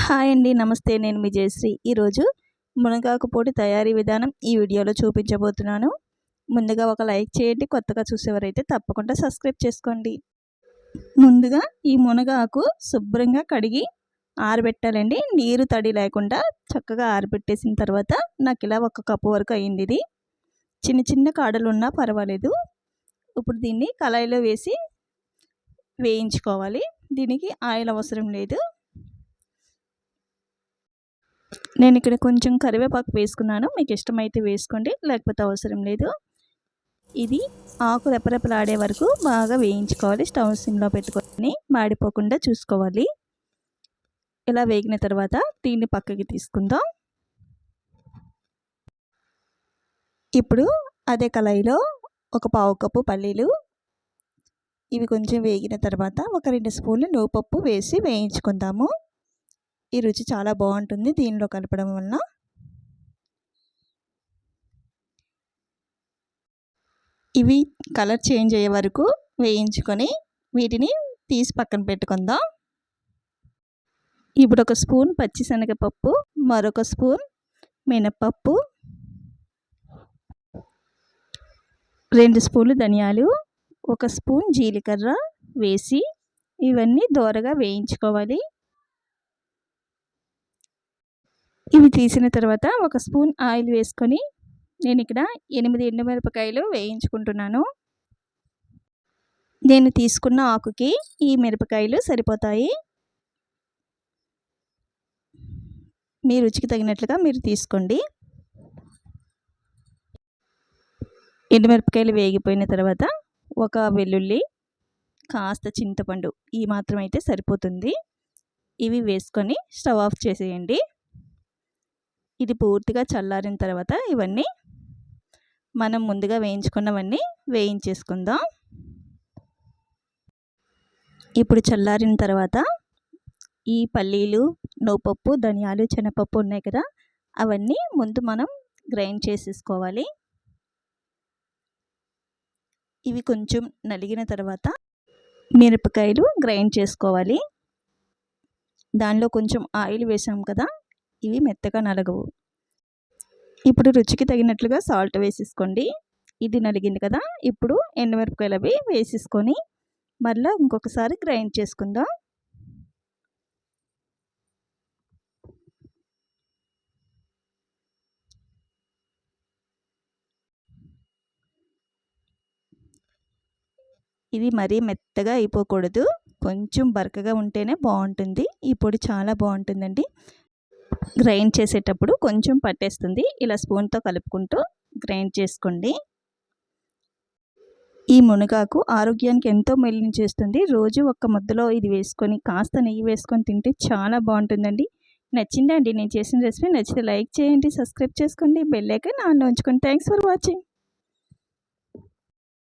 Hi అండి నమస్తే నేను మీ జయశ్రీ. ఈరోజు మునగాకు పొడి తయారీ విధానం ఈ వీడియోలో చూపించబోతున్నాను. ముందుగా ఒక లైక్ చేయండి కొత్తగా చూసేవారైతే తప్పకుండా సబ్స్క్రైబ్ చేసుకోండి. ముందుగా ఈ మునగాకు శుభ్రంగా కడిగి ఆరబెట్టాలండి. నీరు తడి లేకుండా చక్కగా ఆరబెట్టేసిన తర్వాత నాకు ఇలా ఒక కప్పు వరకు అయింది ఇది. చిన్న చిన్న కాడలు ఉన్నా పర్వాలేదు. ఇప్పుడు దీన్ని కళాయిలో వేసి వేయించుకోవాలి. దీనికి ఆయిల్ అవసరం లేదు. నేను ఇక్కడ కొంచెం కరివేపాకు వేసుకున్నాను. మీకు ఇష్టమైతే వేసుకోండి లేకపోతే అవసరం లేదు. ఇది ఆకు రెపరెపలాడే వరకు బాగా వేయించుకోవాలి. స్టవ్ సిమ్లో పెట్టుకొని మాడిపోకుండా చూసుకోవాలి. ఇలా వేగిన తర్వాత దీన్ని పక్కకి తీసుకుందాం. ఇప్పుడు అదే కళాయిలో ఒక పావు కప్పు పల్లీలు ఇవి కొంచెం వేగిన తర్వాత ఒక రెండు స్పూన్లు నువ్వుపప్పు వేసి వేయించుకుందాము. ఈ రుచి చాలా బాగుంటుంది దీనిలో కలపడం వలన. ఇవి కలర్ చేంజ్ అయ్యే వరకు వేయించుకొని వీటిని తీసి పక్కన పెట్టుకుందాం. ఇప్పుడు ఒక స్పూన్ పచ్చిశనగపప్పు మరొక స్పూన్ మినప్పప్పు రెండు స్పూన్లు ధనియాలు ఒక స్పూన్ జీలకర్ర వేసి ఇవన్నీ దోరగా వేయించుకోవాలి. ఇవి తీసిన తర్వాత ఒక స్పూన్ ఆయిల్ వేసుకొని నేను ఇక్కడ ఎనిమిది ఎండుమిరపకాయలు వేయించుకుంటున్నాను. నేను తీసుకున్న ఆకుకి ఈ మిరపకాయలు సరిపోతాయి. మీ రుచికి తగినట్లుగా మీరు తీసుకోండి. ఎండుమిరపకాయలు వేగిపోయిన తర్వాత ఒక వెల్లుల్లి కాస్త చింతపండు ఈ మాత్రం అయితే సరిపోతుంది. ఇవి వేసుకొని స్టవ్ ఆఫ్ చేసేయండి. ఇది పూర్తిగా చల్లారిన తర్వాత ఇవన్నీ మనం ముందుగా వేయించుకున్నవన్నీ వేయించేసుకుందాం. ఇప్పుడు చల్లారిన తర్వాత ఈ పల్లీలు నోపప్పు ధనియాలు శనగపప్పు ఉన్నాయి కదా అవన్నీ ముందు మనం గ్రైండ్ చేసేసుకోవాలి. ఇవి కొంచెం నలిగిన తర్వాత మిరపకాయలు గ్రైండ్ చేసుకోవాలి. దానిలో కొంచెం ఆయిల్ వేసాం కదా ఇవి మెత్తగా నలగవు. ఇప్పుడు రుచికి తగినట్లుగా సాల్ట్ వేసేసుకోండి. ఇది నలిగింది కదా ఇప్పుడు ఎండుమిరపకాయలు అవి వేసేసుకొని మళ్ళీ ఇంకొకసారి గ్రైండ్ చేసుకుందాం. ఇది మరీ మెత్తగా అయిపోకూడదు. కొంచెం బరకగా ఉంటేనే బాగుంటుంది. ఈ పొడి చాలా బాగుంటుందండి. గ్రైండ్ చేసేటప్పుడు కొంచెం పట్టేస్తుంది. ఇలా స్పూన్తో కలుపుకుంటూ గ్రైండ్ చేసుకోండి. ఈ మునగాకు ఆరోగ్యానికి ఎంతో మెల్లిని చేస్తుంది. రోజు ఒక్క ముద్దలో ఇది వేసుకొని కాస్త నెయ్యి వేసుకొని తింటే చాలా బాగుంటుందండి. నచ్చిందండి. నేను చేసిన రెసిపీ నచ్చితే లైక్ చేయండి సబ్స్క్రైబ్ చేసుకోండి బెల్ ఐకాన్ ఆన్లో ఉంచుకోండి థ్యాంక్స్ ఫర్ వాచింగ్.